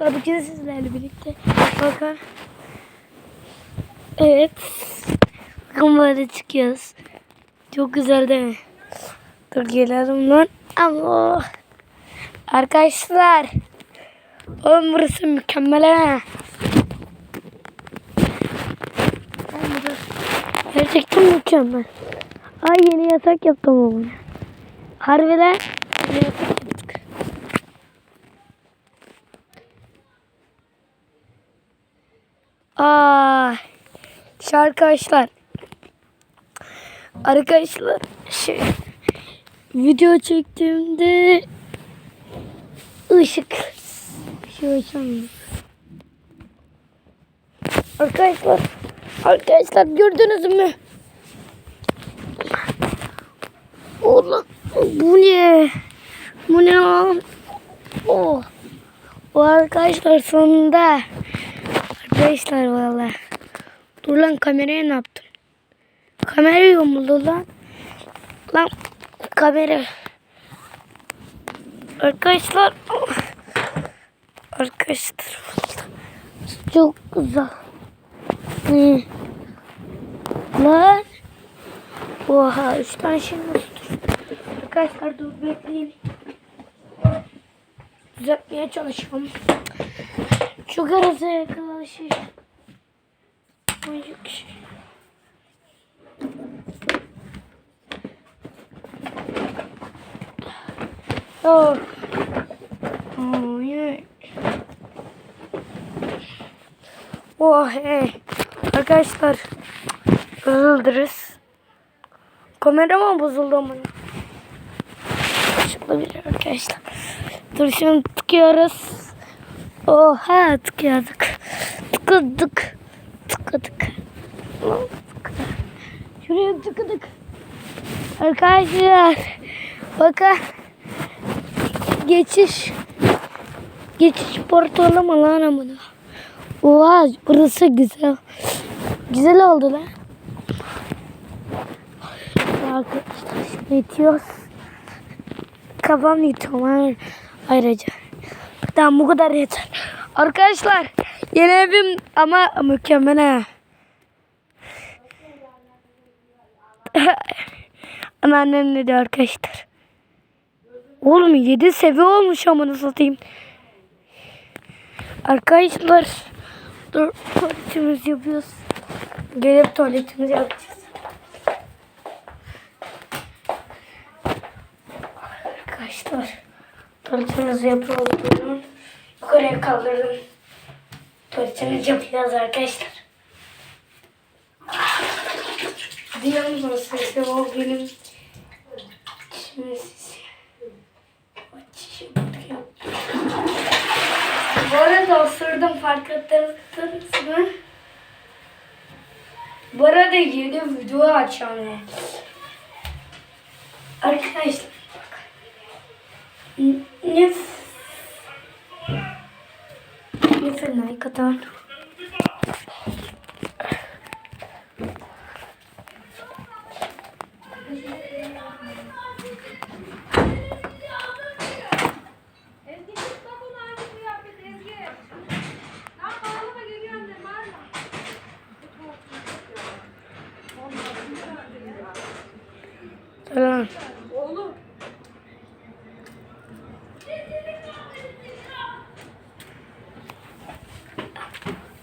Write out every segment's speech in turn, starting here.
Arkadaşlar bugün sizlerle birlikte bakın. Evet. Böyle çıkıyoruz. Çok güzel değil mi? Dur gelelim lan. Allah. Arkadaşlar. Oğlum burası mükemmel ha. Oğlum Gerçekten mükemmel. Ay yeni yatak yaptım ama. Harbiden yatak arkadaşlar. Arkadaşlar şey video çektiğimde ışık açamıyorum. Arkadaşlar arkadaşlar gördünüz mü? Oğlum bu ne? Bu ne lan? Oh. O arkadaşlar sonunda. Arkadaşlar valla. Dur lan kameraya ne yaptım? Kamera yumuldu lan. Lan kamera. Arkadaşlar. Arkadaşlar. Çok güzel. Lan. Oha üç tane şey düştü? Arkadaşlar dur bekleyin. Düzeltmeye çalışıyorum. Çok arası yakalaşı. Şey. Oh. Yeah. Oh hey. Arkadaşlar. Özür Kamera mı bozuldu ama? Olabilir arkadaşlar. Dur şimdi tıkıyoruz. Oha tıkıyorduk. Tıkıdık. Tıkıdık. Şuraya tıkıdık. Arkadaşlar. Bakın. Geçiş. Geçiş portalı mı lan amına? Oha burası güzel. Güzel oldu lan. Arkadaşlar şimdi itiyoruz. Kafam itiyorum hayır. ayrıca. Tamam bu kadar yeter. Arkadaşlar yeni evim ama mükemmel ha. Anneannem ne diyor arkadaşlar. Oğlum 7 seviye olmuş amına satayım. Arkadaşlar dur tuvaletimizi yapıyoruz. Gelip tuvaletimizi yapacağız. Arkadaşlar tuvaletimizi yapıyorum. Yukarıya kaldırdım. Tuvaletimizi yapacağız arkadaşlar. Sana sesi o benim şimdi yapıyor. Bu arada osurdum fark ettiniz mi? Bu arada yeni video yani. Arkadaşlar bak. Ne ne fena kadar. Selam. Oğlum.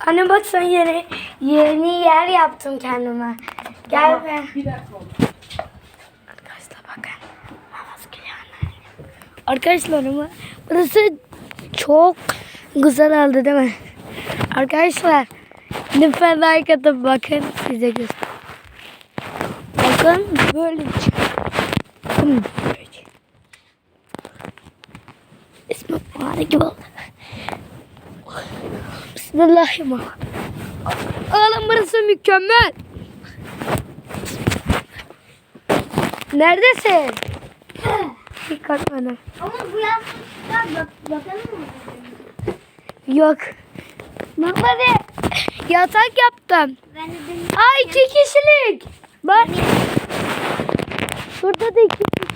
Anne bak sen yeni, yeni yer yaptım kendime. Gel be. Bir dakika oğlum. Arkadaşlar bakın. Namaz geliyor anne. Arkadaşlar ama burası çok güzel oldu değil mi? Arkadaşlar lütfen like atıp bakın size göster. Bakın böyle Bakın böyle. İsmi Fare gibi oldu. Bismillahirrahmanirrahim. Oğlum burası mükemmel. Neredesin? Dikkat bana. Ama bu yastıklar bak, bakalım mı? Yok. Bakmadı. Yatak yaptım. Ben de Ay iki kişilik. Bak. Burada da iki